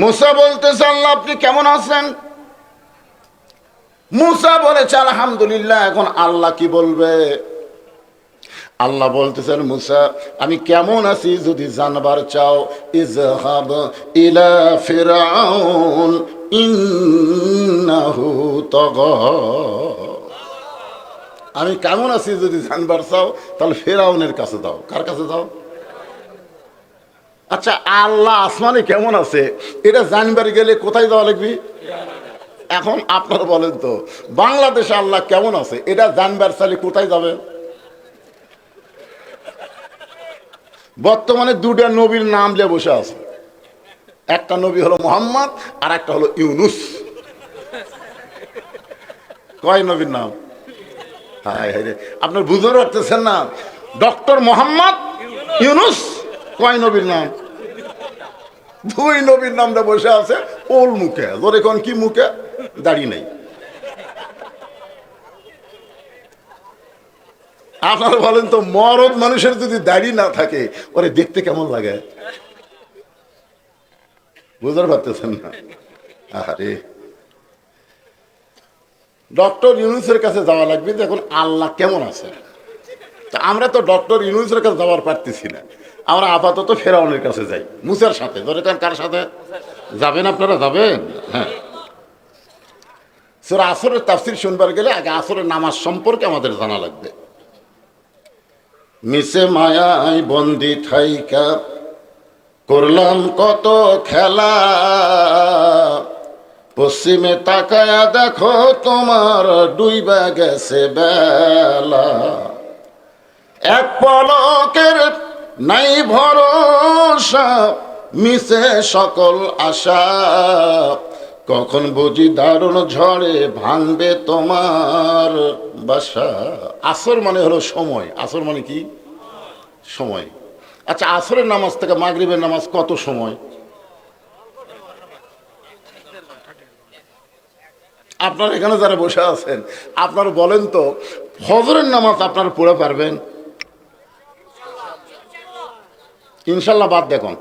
মুসা বলতেছে আল্লাহ আপনি কেমন আছেন? মুসা বলেছে, আলহামদুলিল্লাহ, এখন আল্লাহ কি বলবে? আল্লাহ বলতেছেন, মুসা, আমি কেমন আছি যদি জানবার চাও? ইজহাব ইলা ফিরাউন, ইন্নাহু তাগা। আমি কেমন আছি যদি জানবার চাও, তাহলে ফেরাউনের কাছে দাও। কার কাছে দাও? আচ্ছা আল্লাহ আসমানে কেমন আছে? এটা জানবার গেলে কোথায় যাওয়া লাগবে? এখন আপনারা বলেন তো, বাংলাদেশে আল্লাহ কেমন আছে? এটা জানবার চালে কোথায় যাবে? বর্তমানে দুটা নবীর নাম নিয়ে বসে আছে। একটা নবী হলো মোহাম্মদ, আর একটা হলো ইউনুস। কয় নবীর নাম? হায় হায়। আপনার বুঝতে পারতেছেন না? ডক্টর মোহাম্মদ ইউনুস। কয় নবীর নাম? দুই নবীর নামটা বসে আছে ওল মুখে। ধরে কোন কি মুখে? দাড়ি নেই। আপনারা বলেন তো, মরদ মানুষের যদি দাড়ি না থাকে, ওরে দেখতে কেমন লাগে? বুঝতে পারতেছেন না? আরে ডক্টর ইউনুসের কাছে যাওয়া লাগবে যে এখন আল্লাহ কেমন আছে। তা আমরা তো ডক্টর ইউনুসের কাছে যাওয়ার পারতেছি না। আমরা আপাতত ফেরাউনের কাছে যাই। মুসার সাথে, ধরে কার কার সাথে? যাবেন আপনারা? যাবেন? হ্যাঁ। সুরা আসরের তাফসির শুনবার গেলে আগে আসরের নামাজ সম্পর্কে আমাদের জানা লাগবে। মিশে মায়ায় বন্দি থাইকা, করলাম কত খেলা। পশ্চিমে তাকায়া দেখো তোমার ডুইবা গেছে বেলা। এক পলকের নাই ভরসা, মিশে সকল আশা। কখন বুঝি দারুণ ঝড়ে ভাঙবে তোমার বাসা? আসর মানে হলো সময়। আসর মানে কি? সময়। আচ্ছা আসরের নামাজ থেকে মাগরিবের নামাজ কত সময়? আপনার এখানে যারা বসে আছেন, আপনারা বলেন তো, ফজরের নামাজ আপনারা পড়ে পারবেন? ইনশাল্লাহ বাদ দেখুন।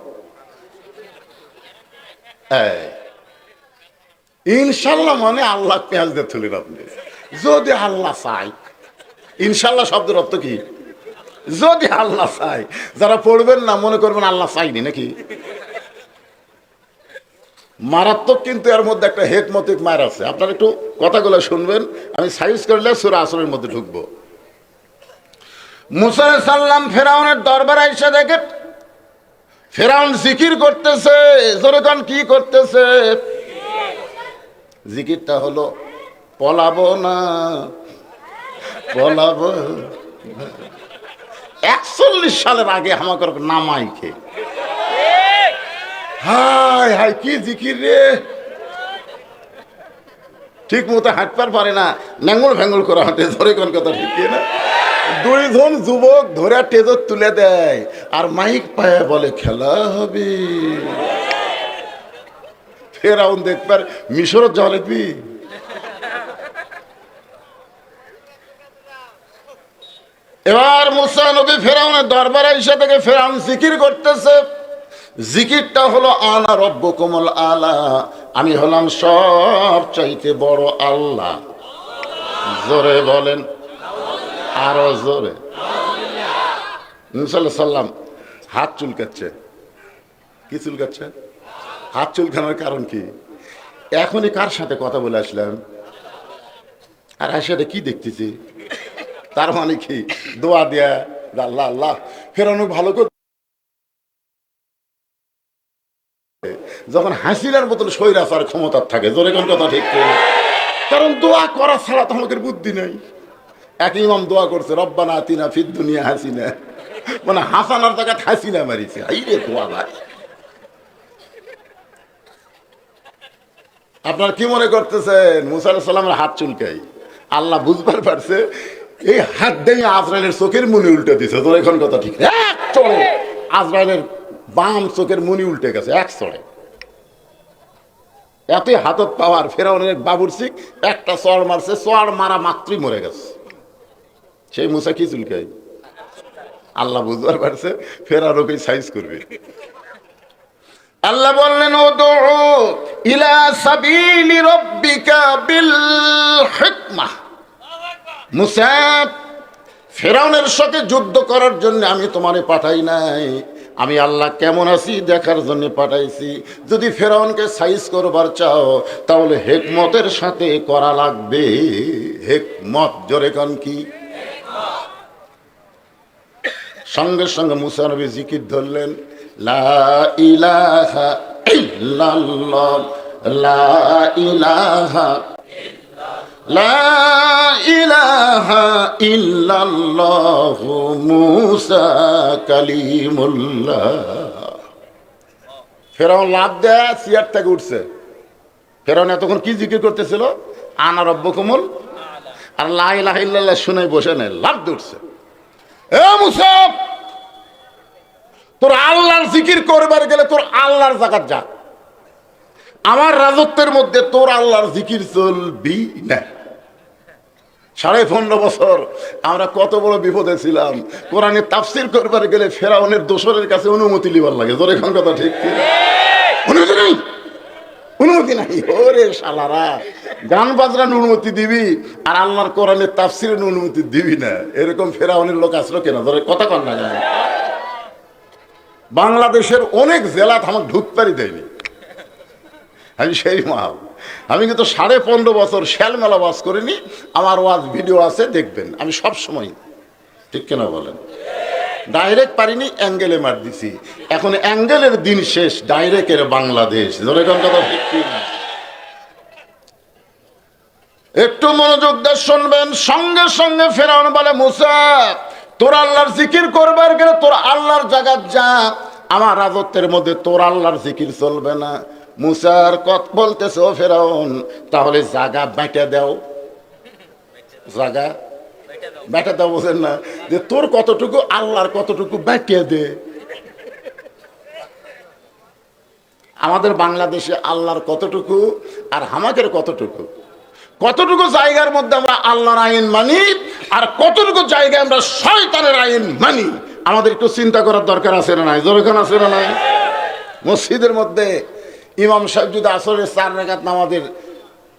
ইনশাল্লাহ মানে আল্লাহ পেঁয়াজ দিয়ে তুলেন আপনি যদি আল্লাহ চাই ইনশাল্লাহ শব্দের অর্থ কি? যদি আল্লাহ চাই যারা পড়বেন না, মনে করবেন আল্লাহ চাইনি নাকি? মারাত্মক কিন্তু এর মধ্যে একটা হেকমতিক মার আছে। আপনারা একটু কথাগুলো শুনবেন, আমি সাইজ করলে সুরা আসরের মধ্যে ঢুকবো। মুসা সাল্লাম ফেরাউনের দরবারে এসে দেখে ফেরাউন জিকির করতেছে জোরেখান কি করতেছে? জিকিরটা হলো, পলাবো না, পলাবো একচল্লিশ সালের আগে আমাকে নামাইকে হাই হাই কি জিকির রে। ঠিক মতো হাঁটবার পারে না ন্যাঙ্গল ভ্যাঙ্গল করা হাঁটে ধরে কোন কথা ঠিক না? দুইজন যুবক ধরে টেজত তুলে দেয়, আর মাইক পায়ে বলে, খেলা হবে। ফেরাউন দেখবার মিশরত যাওয়া লিখবি এবার মুসা নবী ফেরাউনের দরবারে এসে থেকে ফেরাউন জিকির করতেছে। জিকিরটা হলো, আনা রব্য কোমল আলা। আমি হলাম সব চাইতে বড় আল্লাহ। জোরে বলেন আরও জোরে। মুসাল্লাহ সাল্লাম হাত চুলকাচ্ছে। কি চুলকাচ্ছে? হাত চুলকানোর কারণ কি? এখনই কার সাথে কথা বলে আসলাম আর আসলে কি দেখতেছি? তার মানে কি? দোয়া দেয়া আল্লাহ আল্লাহ, ফেরানো ভালো করে যখন হাসিনার মতন স্বৈরাচার ক্ষমতার থাকে, জোরে কোন কথা ঠিক কারণ দোয়া করা ছাড়া তো আমাদের বুদ্ধি নেই। এক ইমাম দোয়া করছে, রব্বানা তিনা ফির দুনিয়া হাসিনা। মানে হাসানার জায়গা হাসিনা মারিছে। এই রে দোয়া ভাই। আপনার কি মনে করতেছেন, মুসা সালামের হাত চুলকাই? আল্লাহ বুঝবার পারছে, এই হাত দিয়ে আজরাইলের চোখের মুনি উল্টে দিছে। তোর এখন কথা ঠিক এক চড়ে। আজরাইলের বাম চোখের মুনি উল্টে গেছে, এক চড়ে। এতই হাতত পাওয়ার ফেরাউনের বাবুর সিক একটা চড় মারছে, চড় মারা মাত্রই মরে গেছে। সেই মুসা কি চুলকাই আল্লাহ বুঝবার পারছে ফেরার ওকে সাইজ করবে। আল্লাহ বললেন ও ইলা সাবিলি রব্বিকা বিল হিকমাহ মুসা, ফেরাউনের সাথে যুদ্ধ করার জন্য আমি তোমারে পাঠাই নাই। আমি আল্লাহ কেমন আছি দেখার জন্য পাঠাইছি। যদি ফেরাউনকে সাইজ করবার চাও, তাহলে হেকমতের সাথে করা লাগবে। হেকমত জোরে কি? সঙ্গে সঙ্গে মুসা নবী জিকির ধরলেন, লা ইলাহা লা লা মুসা ফেরাউন লাভ দেয় সিয়ার থেকে উঠছে। ফেরাউন এতক্ষণ কি জিকির করতেছিল? আনা রব্ব কমল আর লা ইলাহা শুনে বসে নেই লাভ উঠছে মুসাফ, তোর আল্লাহর জিকির করবার গেলে তোর আল্লাহর জাকাত যা। আমার রাজত্বের মধ্যে তোর আল্লাহর জিকির চলবি না। সাড়ে পনেরো বছর আমরা কত বড় বিপদে ছিলাম। কোরআনে তাফসির করবার গেলে ফেরাউনের দোসরের কাছে অনুমতি লিবার লাগে। তোর এখন কথা ঠিক অনুমতি নেই? অনুমতি নাই। ওরে শালারা, গান বাজরার অনুমতি দিবি আর আল্লাহর কোরআনের তাফসিরের অনুমতি দিবি না। এরকম ফেরাউনের লোক আসলো কেন? ধরে কথা কন না যায় বাংলাদেশের অনেক জেলা আমাকে ঢুকতারই দেয়নি। আমি সেই মাল। আমি কিন্তু সাড়ে পনেরো বছর শ্যাল মেলা ওয়াজ করিনি। আমার ওয়াজ ভিডিও আছে, দেখবেন। আমি সব সময় ঠিক কেন বলেন? ডাইরেক্ট পারিনি অ্যাঙ্গেলে মার দিছি। এখন অ্যাঙ্গেলের দিন শেষ ডাইরেক্টের বাংলাদেশ। ধরে কথা একটু মনোযোগ দিয়ে শুনবেন, সঙ্গে সঙ্গে ফেরাউন বলে, মুসা, তোর আল্লাহর জিকির করবার গেলে তোর আল্লাহর জায়গা যা। আমার রাজত্বের মধ্যে তোর আল্লাহর জিকির চলবে না। মুসার কত বলতেছে ফেরাউন, তাহলে জাগা বেঁটে দাও। জাগা বেটা দাও। বোঝেন না যে তোর কতটুকু, আল্লাহর কতটুকু বেঁটে দে। আমাদের বাংলাদেশে আল্লাহর কতটুকু আর হামাকের কতটুকু? কতটুকু জায়গার মধ্যে আমরা আল্লাহর আইন মানি আর কতটুকু জায়গায় আমরা শয়তানের আইন মানি? আমাদের একটু চিন্তা করার দরকার আছে না নাই? জোরখান আছে না নাই? মসজিদের মধ্যে ইমাম সাহেব যদি আসরের চার রাকাত নামাজের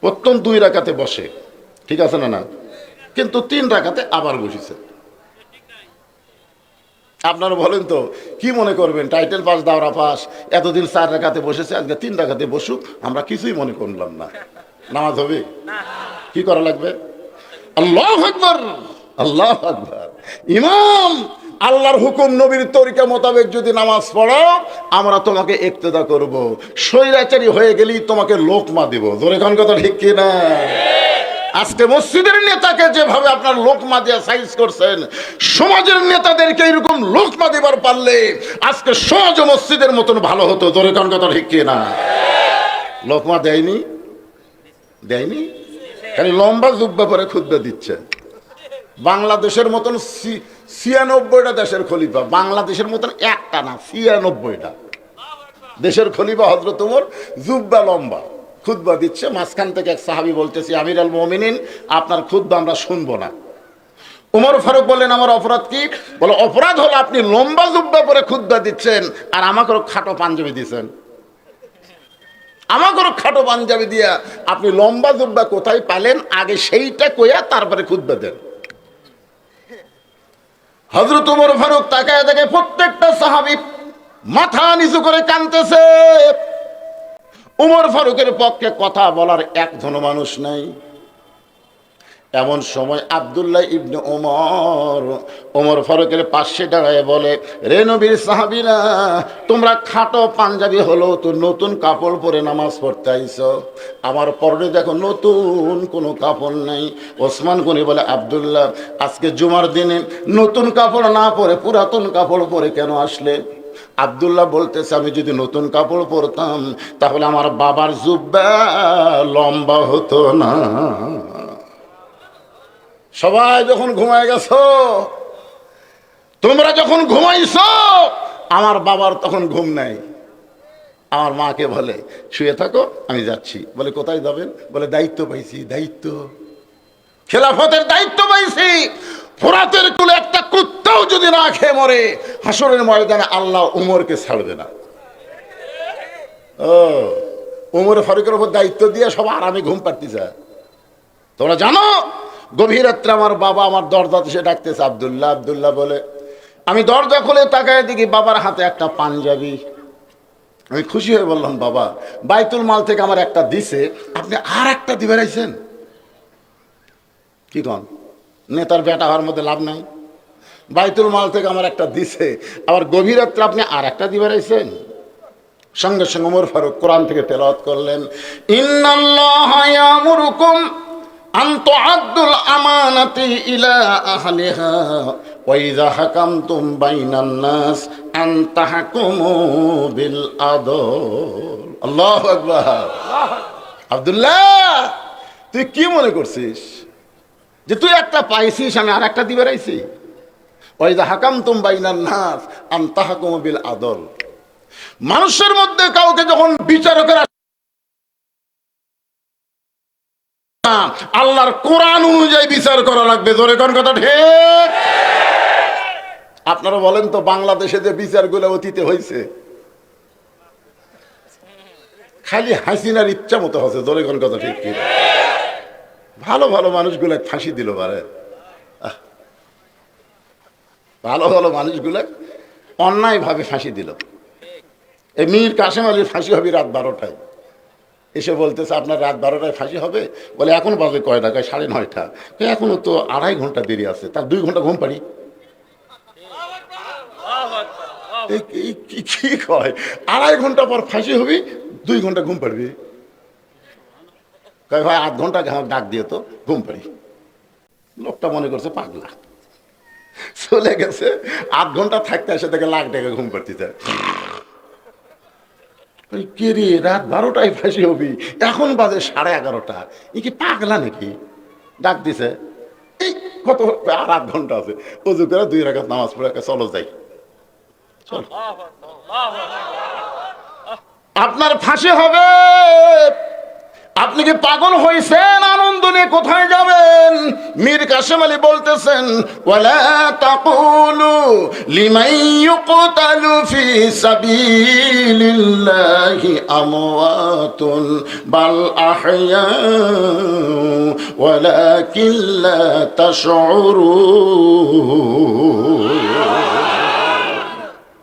প্রথম দুই রাকাতে বসে, ঠিক আছে না না কিন্তু তিন রাকাতে আবার বসেছে। আপনারা বলেন তো, কি মনে করবেন? টাইটেল পাস, দাওরা পাস, এতদিন চার রাখাতে বসেছে, আজকে তিন রাখাতে বসুক, আমরা কিছুই মনে করলাম না। নামাজ হবে? কি করা লাগবে? আল্লাহ আকবর! আল্লাহ আকবর! ইমাম, আল্লাহর হুকুম নবীর তরিকা মোতাবেক যদি নামাজ পড়ো, আমরা তোমাকে একতেদা করব। স্বৈরাচারী হয়ে গেলেই তোমাকে লোকমা দিব। জোরে কোন কথা ঠিক কি না আজকে মসজিদের নেতাকে যেভাবে আপনার লোকমা দিয়ে সাইজ করছেন, সমাজের নেতাদেরকে এরকম লোকমা দেবার পারলে আজকে সমাজ মসজিদের মতন ভালো হতো। জোরে কোন কথা ঠিক না লোকমা দেয়নি? দেয়নি? খালি লম্বা জুব্বা পরে খুদ্া দিচ্ছে। বাংলাদেশের মতন ছিয়ানব্বইটা দেশের খলিফা, বাংলাদেশের মতন একটা না, ছিয়ানব্বইটা। দেশের খলিফা হজরত উমর জুব্বা লম্বা। খুদ্া দিচ্ছে, মাঝখান থেকে এক সাহাবি বলতেছি আমির আল মমিনিন, আপনার খুদ্া আমরা শুনব না। উমর ফারুক বললেন, আমার অপরাধ কি? বলে, অপরাধ হলো আপনি লম্বা জুব্বা পরে খুদ্া দিচ্ছেন আর আমাকেও খাটো পাঞ্জাবি দিচ্ছেন আমাকেও খাটো পাঞ্জাবি দিয়া আপনি লম্বা জুব্বা কোথায় পালেন, আগে সেইটা কইয়া তারপরে খুদ্া দেন। হজরত উমর ফারুক তাকায় দেখে প্রত্যেকটা সাহাবি মাথা নিচু করে কানতেছে উমর ফারুকের পক্ষে কথা বলার একজন মানুষ নাই। এমন সময় আবদুল্লাহ ইবনে ওমর ওমর ফারুকের পাশে দাঁড়ায় বলে, রে নবীর সাহাবিরা, তোমরা খাটো পাঞ্জাবি হলো তো নতুন কাপড় পরে নামাজ পড়তে আইছো। আমার পরনে দেখো নতুন কোনো কাপড় নেই। ওসমান গনি বলে, আবদুল্লাহ, আজকে জুমার দিনে নতুন কাপড় না পরে পুরাতন কাপড় পরে কেন আসলে? আবদুল্লাহ বলতেছে, আমি যদি নতুন কাপড় পরতাম, তাহলে আমার বাবার জুব্বা লম্বা হতো না। সবাই যখন ঘুমায় গেছো, তোমরা যখন ঘুমাইছো, আমার বাবার তখন ঘুম নাই। আমার মাকে বলে, শুয়ে থাকো, আমি যাচ্ছি। বলে, কোথায় যাবেন? বলে, দায়িত্ব পাইছি, দায়িত্ব। খেলাফতের দায়িত্ব পাইছি। ফোরাতের কুলে একটা কুত্তাও যদি না খেয়ে মরে হাসরের ময়দানে আল্লাহ উমরকে ছাড়বে না। ও, উমর ফারুকের উপর দায়িত্ব দিয়ে সব আরামে ঘুম পাড়তেছে। তোমরা জানো, গভীর রাত্রে আমার বাবা আমার দরজা এসে ডাকতেছে, আবদুল্লাহ আবদুল্লাহ বলে। আমি দরজা খুলে তাকায় দেখি বাবার হাতে একটা পাঞ্জাবি। আমি খুশি হয়ে বললাম, বাবা, বাইতুল মাল থেকে আমার একটা দিছে, আপনি আর একটা দিবে রাইছেন কি কন? নেতার বেটা হওয়ার মধ্যে লাভ নাই। বাইতুল মাল থেকে আমার একটা দিছে। আবার গভীর রাত্রে আপনি আর একটা দিবে রাইছেন সঙ্গে সঙ্গে ওমর ফারুক কোরআন থেকে তেলাওয়াত করলেন, ইন্নাল্লাহ ইয়ামুরুকুম আন তুআদ্দুল আমানাতি ইলা আহলিহা, ওয়া ইযা হাকামতুম বাইনান নাস আন তাহকুমু বিল আদল। আল্লাহু আকবার। আব্দুল্লাহ, তুই কি মনে করছিস? যে তুই একটা পাইছিস, আমি আর একটা দিবে রাইছি ওই যে হাকাম তুম নাস তাহকুমু বিল আদল। মানুষের মধ্যে কাউকে যখন বিচারকের আল্লাহর কোরআন অনুযায়ী বিচার করা লাগবে, জোরে কোন কথা ঠিক? আপনারা বলেন তো, বাংলাদেশে যে বিচারগুলো অতীতে হয়েছে, খালি হাসিনার ইচ্ছা মতো হচ্ছে, জোরে কোন কথা ঠিক কি ভালো ভালো মানুষগুলো ফাঁসি দিল পারে ভালো ভালো মানুষগুলো অন্যায়ভাবে ফাঁসি দিল। এই মীর কাসেম আলীর ফাঁসি হবে রাত বারোটায়। এসে বলতেছে, আপনার রাত বারোটায় ফাঁসি হবে? বলে, এখন বাজে কয়টা কয় সাড়ে নয়টা। কয়, এখনও তো আড়াই ঘণ্টা দেরি আছে। তার দুই ঘণ্টা ঘুম কি কি কয়? আড়াই ঘণ্টা পর ফাঁসি হবি, দুই ঘণ্টা ঘুম পাড়বি। কয়, ভাই, আধ ঘণ্টা ডাক দিয়ে তো ঘুম পাড়ি। লোকটা মনে করছে পাগলা। চলে গেছে, আধ ঘণ্টা থাকতে এসে তাকে লাখ টাকা ঘুম পাড়তিতে ওই কে রে, রাত বারোটায় ফাঁসি হবি, এখন বাজে সাড়ে এগারোটা। ই কি পাগলা নাকি? ডাক দিছে। এই, কত, আর আধ ঘণ্টা আছে, অজু করে দুই রাখাত নামাজ পড়ে চলো যাই। চল। আপনার ফাঁসি হবে আপনি কি পাগল হয়েছেন আনন্দ নিয়ে কোথায় যাবেন? মীর কাসেম আলী বলতেছেন, ওয়ালা বাল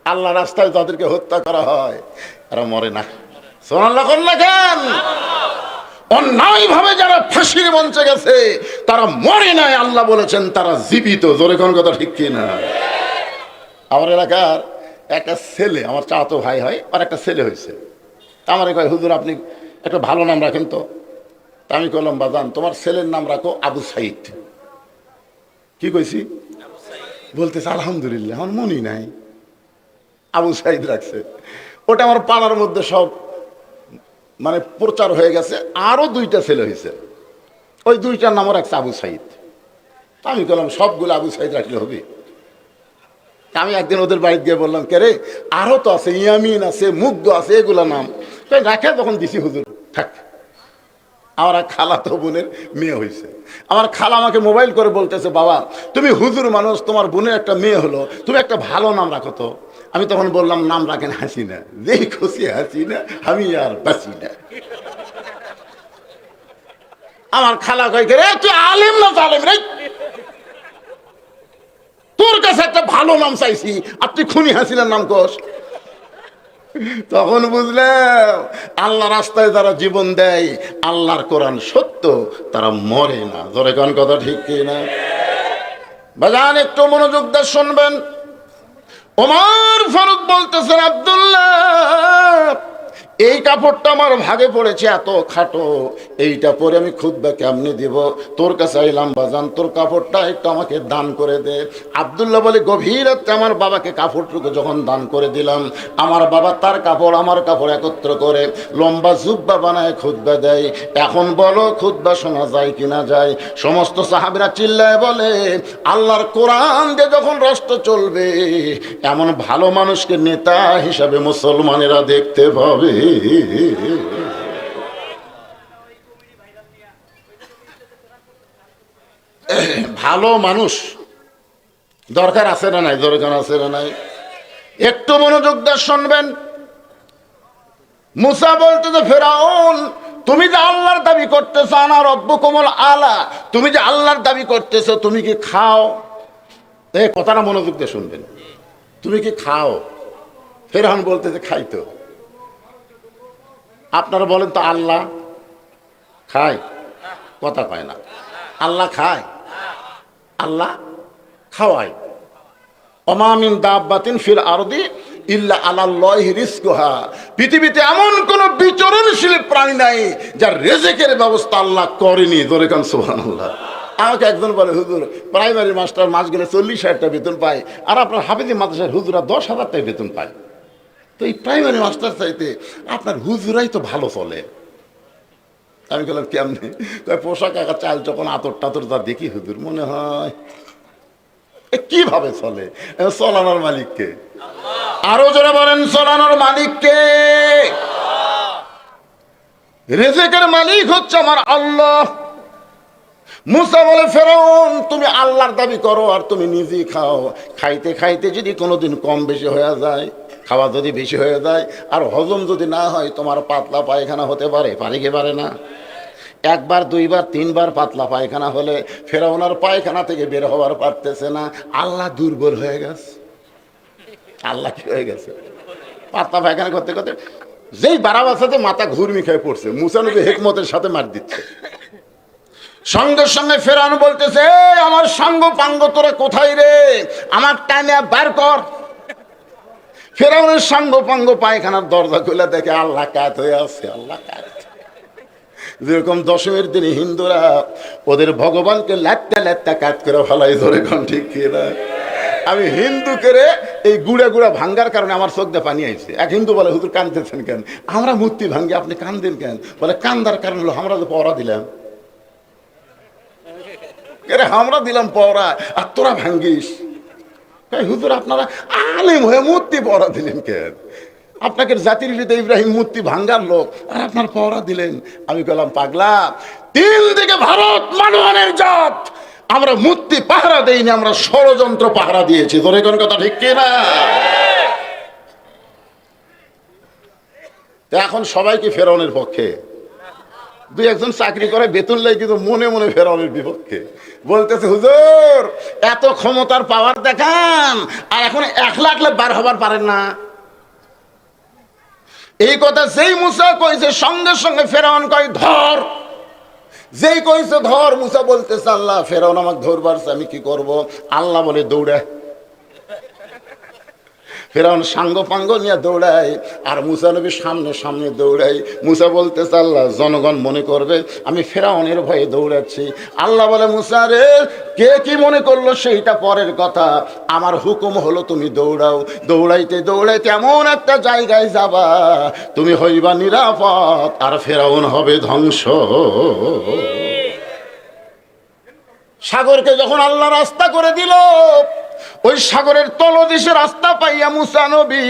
আল্লাহ রাস্তায় তাদেরকে হত্যা করা হয়। এরা মরে না। সোনাল্লাহ করলে কেন? অন্যায় ভাবে যারা ফাঁসির মঞ্চে গেছে, তারা মরে নাই, আল্লাহ বলেছেন, তারা জীবিত। জোরে কোন কথা ঠিক কি না আমার এলাকার একটা ছেলে, আমার চাতো ভাই হয়, আর একটা ছেলে হয়েছে। আমার কয়, হুজুর, আপনি একটা ভালো নাম রাখেন তো। আমি কলম বাজান, তোমার ছেলের নাম রাখো আবু সাইদ। কি কইছি? বলতেছে, আলহামদুলিল্লাহ, আমার মনই নাই। আবু সাইদ রাখছে। ওটা আমার পাড়ার মধ্যে সব মানে প্রচার হয়ে গেছে, আরও দুইটা ছেলে হয়েছে। ওই দুইটার নামও রাখছে আবু সাইদ। আমি বললাম সবগুলো আবু সাইদ রাখলে হবে। আমি একদিন ওদের বাড়িতে গিয়ে বললাম, কে রে, আরও তো আছে, ইয়ামিন আছে, মুগ্ধ আছে, এগুলা নাম। তাই রাখে তখন দিছি হুজুর, থাক। আমার এক খালা তো বোনের মেয়ে হয়েছে। আমার খালা আমাকে মোবাইল করে বলতেছে, বাবা, তুমি হুজুর মানুষ, তোমার বোনের একটা মেয়ে হলো, তুমি একটা ভালো নাম রাখো তো। আমি তখন বললাম, নাম রাখেন হাসিনা। যেই খুশি হাসিনা, আমি আর বাসি না। আমার খালা কয় রে, তুই আলেম না আলেম রে? তোর কাছে একটা ভালো নাম চাইছি, আর তুই খুনি হাসিনার নাম কস। তখন বুঝলাম, আল্লাহ রাস্তায় যারা জীবন দেয়, আল্লাহর কোরআন সত্য, তারা মরে না। ধরে কোন কথা ঠিক কি না? বাজান, একটু মনোযোগ দিয়ে শুনবেন। ওমর ফারুক বলতেছেন আব্দুল্লাহ! এই কাপড়টা আমার ভাগে পড়েছে, এত খাটো। এইটা পরে আমি খুদ্া কেমনে দিব? তোর কাছে আইলাম, বাজান, তোর কাপড়টা একটু আমাকে দান করে দে। আবদুল্লাহ বলে, গভীর আমার বাবাকে কাপড়টুকু যখন দান করে দিলাম, আমার বাবা তার কাপড়, আমার কাপড় একত্র করে লম্বা জুব্বা বানায় খুদ্া দেয়। এখন বলো খুদ্া শোনা যায় কিনা যায়? সমস্ত সাহাবিরা চিল্লায় বলে, আল্লাহর কোরআন দিয়ে যখন রাষ্ট্র চলবে, এমন ভালো মানুষকে নেতা হিসাবে মুসলমানেরা দেখতে পাবে। ভালো মানুষ। দরকার আছে না নাই? দরকার আছে না নাই? একটু মনোযোগ দিয়ে শুনবেন। মুসা বলতে যে, ফেরাউন, তুমি যে আল্লাহর দাবি করতেছো, আনা রব্ব কোমল আলা। তুমি যে আল্লাহর দাবি করতেছো, তুমি কি খাও? এই কথাটা মনোযোগ দিয়ে শুনবেন। তুমি কি খাও? ফেরাউন বলতে যে খাইতো আপনারা বলেন তো আল্লাহ খায়? কথা কয় না। আল্লাহ খায়? আল্লাহ খাওয়ায়। অমামিন দাব্বাতিন ফিল আরদি ইল্লা আলাল্লাহ রিস্কুহা পৃথিবীতে এমন কোন বিচরণশীল প্রাণী নাই যার রেজেকের ব্যবস্থা আল্লাহ করেনি। ধরে কান সুবহানাল্লাহ। আমাকে একজন বলে, হুজুর, প্রাইমারি মাস্টার মাস গেলে চল্লিশ হাজার টাকা বেতন পায় আর আপনার হাফিজি মাদ্রাসার হুজুরা দশ হাজার টাকা বেতন পায়। তো এই প্রাইমারি মাস্টার চাইতে আপনার হুজুরাই তো ভালো চলে। আমি বললাম, কেমনি? পোশাক একা চাল যখন আতর টাতর যা দেখি হুজুর, মনে হয় কীভাবে চলে? চলানোর মালিককে। আরও জোরে বলেন চলানোর মালিককে। রেজেকের মালিক হচ্ছে আমার আল্লাহ। মুসা বলে, ফেরাউন, তুমি আল্লাহর দাবি করো আর তুমি নিজেই খাও। খাইতে খাইতে যদি কোনোদিন কম বেশি হয়ে যায় খাওয়া যদি বেশি হয়ে যায় আর হজম যদি না হয়, তোমার পাতলা পায়খানা হতে পারে পারে কি পারে না? একবার, দুইবার, তিনবার পাতলা পায়খানা হলে ফেরাউনার পায়খানা থেকে বের হওয়ার পারতেছে না। আল্লাহ দুর্বল হয়ে গেছে। আল্লাহ কি হয়ে গেছে? পাতলা পায়খানা করতে করতে যেই বারাবাসাতে মাথা ঘুরমি খেয়ে পড়ছে মুসানবী হেকমতের সাথে মার দিচ্ছে। সঙ্গে সঙ্গে ফেরানো বলতেছে আমার সঙ্গ পাঙ্গ তোরা কোথায় রে? আমার টাইমে বার কর। ফেরাউনের সঙ্গ পাঙ্গ পায়খানার দরজা খুলে দেখে আল্লাহ কাত হয়ে আছে, আল্লাহ কাত। যেরকম দশমীর দিনে হিন্দুরা ওদের ভগবানকে ল্যাট্টা ল্যাট্টা কাজ করে ফেলাই ধরে কোন ঠিক কিনা আমি হিন্দু করে এই গুড়া গুড়া ভাঙ্গার কারণে আমার চোখ পানি আইছে। এক হিন্দু বলে, হুজুর কানতেছেন কেন? আমরা মূর্তি ভাঙ্গি, আপনি কান্দেন কেন? বলে, কান্দার কারণ হলো আমরা তো পড়া দিলাম। আমরা দিলাম পড়া আর তোরা ভাঙ্গিস। হুজুর, আপনারা আলেম হয়ে মূর্তি পড়া দিলেন কেন আপনাকে জাতির হৃদয় ইব্রাহিম মূর্তি ভাঙ্গার লোক, আর আপনার পড়া দিলেন। আমি বললাম, পাগলা, তিন দিকে ভারত মানুষের জাত, আমরা মূর্তি পাহারা দেইনি, আমরা ষড়যন্ত্র পাহারা দিয়েছি। তোর কোন কথা ঠিক কিনা? এখন সবাই কি ফেরাউনের পক্ষে? দুই একজন চাকরি করে, বেতন লাই কিন্তু মনে মনে ফেরাউনের বিপক্ষে। বলতেছে, হুজুর, এত ক্ষমতার পাওয়ার দেখান, আর এখন এক লাখ লাখ বার হবার পারেন না। এই কথা যেই মুসা কইছে, সঙ্গে সঙ্গে ফেরাউন কয়, ধর। যেই কইছে, ধর, মুসা বলতেছে, আল্লাহ, ফেরাউন আমাকে ধরবার আমি কি করব? আল্লাহ বলে, দৌড়া। ফেরাউন সাঙ্গ পাঙ্গ নিয়ে দৌড়ায়, আর মুসা নবী সামনে সামনে দৌড়াই মুসা বলতে আল্লাহ, জনগণ মনে করবে, আমি ফেরাউনের ভয়ে দৌড়াচ্ছি। আল্লাহ বলে, মুসা রে, কে কি মনে করল সেইটা পরের কথা? আমার হুকুম হলো তুমি দৌড়াও। দৌড়াইতে দৌড়াইতে এমন একটা জায়গায় যাবা, তুমি হইবা নিরাপদ, আর ফেরাউন হবে ধ্বংস। সাগরকে যখন আল্লাহ রাস্তা করে দিল ওই সাগরের তলদেশে রাস্তা পাইয়া মুসা নবী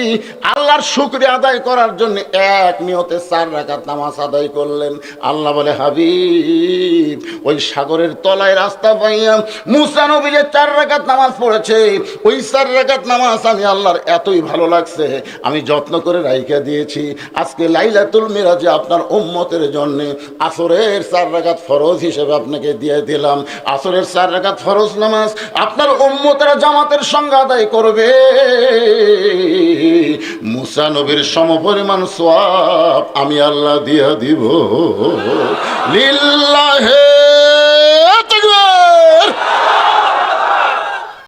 আল্লাহর শুক্রিয়া আদায় করার জন্য এক নিয়তে চার রাকাত নামাজ আদায় করলেন। আল্লাহ বলে, হাবিব, ওই সাগরের তলায় রাস্তা পাইয়া মুসা নবী যে চার রাকাত নামাজ পড়েছে, ওই চার রাকাত নামাজ আমি আল্লাহর এতই ভালো লাগছে। আমি যত্ন করে রাইখা দিয়েছি। আজকে লাইলাতুল মিরাজে আপনার উম্মতের জন্য আসরের চার রাকাত ফরজ হিসেবে আপনাকে দিয়ে দিলাম। আসরের চার রাকাত ফরজ নামাজ আপনার উম্মতেরা জামাতের সঙ্গে আদায় করবে। মুসা নবীর সমপরিমাণ সোয়াব আমি আল্লাহ দিয়া দিব। লিল্লাহে